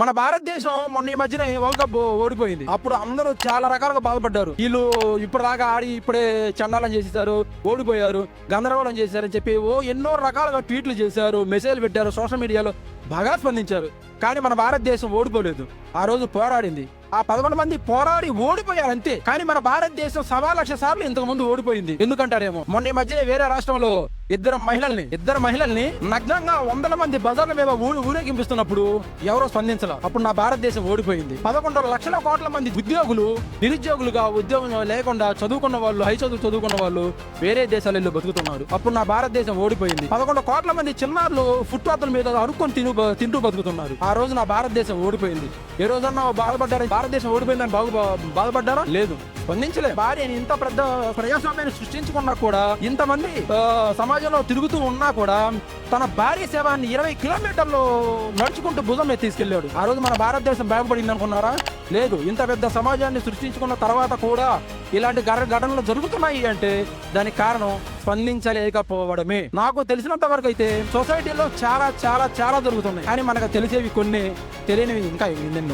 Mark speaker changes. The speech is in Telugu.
Speaker 1: మన భారతదేశం మొన్న ఈ మధ్యన వరల్డ్ కప్ ఓడిపోయింది. అప్పుడు అందరూ చాలా రకాలుగా బాధపడ్డారు. వీళ్ళు ఇప్పుడు దాకా ఆడి ఇప్పుడే చండాలం చేసేసారు ఓడిపోయారు గందరగోళం చేశారని చెప్పి ఓ ఎన్నో రకాలుగా ట్వీట్లు చేశారు మెసేజ్ పెట్టారు సోషల్ మీడియాలో బాగా స్పందించారు. కానీ మన భారతదేశం ఓడిపోలేదు. ఆ రోజు పోరాడింది. ఆ పదకొండు మంది పోరాడి ఓడిపోయారు అంతే కానీ మన భారతదేశం సవా లక్ష సార్లు ఇంతకు ముందు ఓడిపోయింది. ఎందుకంటారేమో? మొన్న ఈ మధ్య వేరే రాష్ట్రంలో ఇద్దరు మహిళల్ని ఇద్దరు మహిళల్ని నగ్నంగా వందల మంది బజార్ల మీద ఊరు ఊరేగింపిస్తున్నప్పుడు ఎవరో స్పందించలే. అప్పుడు నా భారతదేశం ఓడిపోయింది. పదకొండు లక్షల కోట్ల మంది ఉద్యోగులు నిరుద్యోగులుగా ఉద్యోగం లేకుండా చదువుకున్న వాళ్ళు హై చదువు చదువుకున్న వాళ్ళు వేరే దేశాలలో బతుకుతున్నారు. అప్పుడు నా భారతదేశం ఓడిపోయింది. పదకొండు కోట్ల మంది చిన్నారులు ఫుట్పాత్ల మీద అడుక్కొని తిను తింటూ బతుకుతున్నారు. ఆ రోజు నా భారతదేశం ఓడిపోయింది. ఏ రోజన్నా బాధపడ్డారా? భారతదేశం ఓడిపోయిందని బాగు బాధపడ్డారా? లేదు. స్పందించలే. భార్యని ఇంత పెద్ద ప్రజాస్వామ్యాన్ని సృష్టించుకున్నా కూడా ఇంతమంది సమాజంలో తిరుగుతూ ఉన్నా కూడా తన భార్య సేవాన్ని ఇరవై కిలోమీటర్లు నడుచుకుంటూ భుజం మీద తీసుకెళ్ళాడు ఆ రోజు మన భారతదేశం బాగుపడింది అనుకున్నారా లేదు. ఇంత పెద్ద సమాజాన్ని సృష్టించుకున్న తర్వాత కూడా ఇలాంటి గర- ఘటనలు జరుగుతున్నాయి అంటే దానికి కారణం స్పందించలేకపోవడమే. నాకు తెలిసినంత వరకు అయితే సొసైటీలో చాలా చాలా చాలా జరుగుతున్నాయి. కానీ మనకు తెలిసేవి కొన్ని తెలియనివి ఇంకా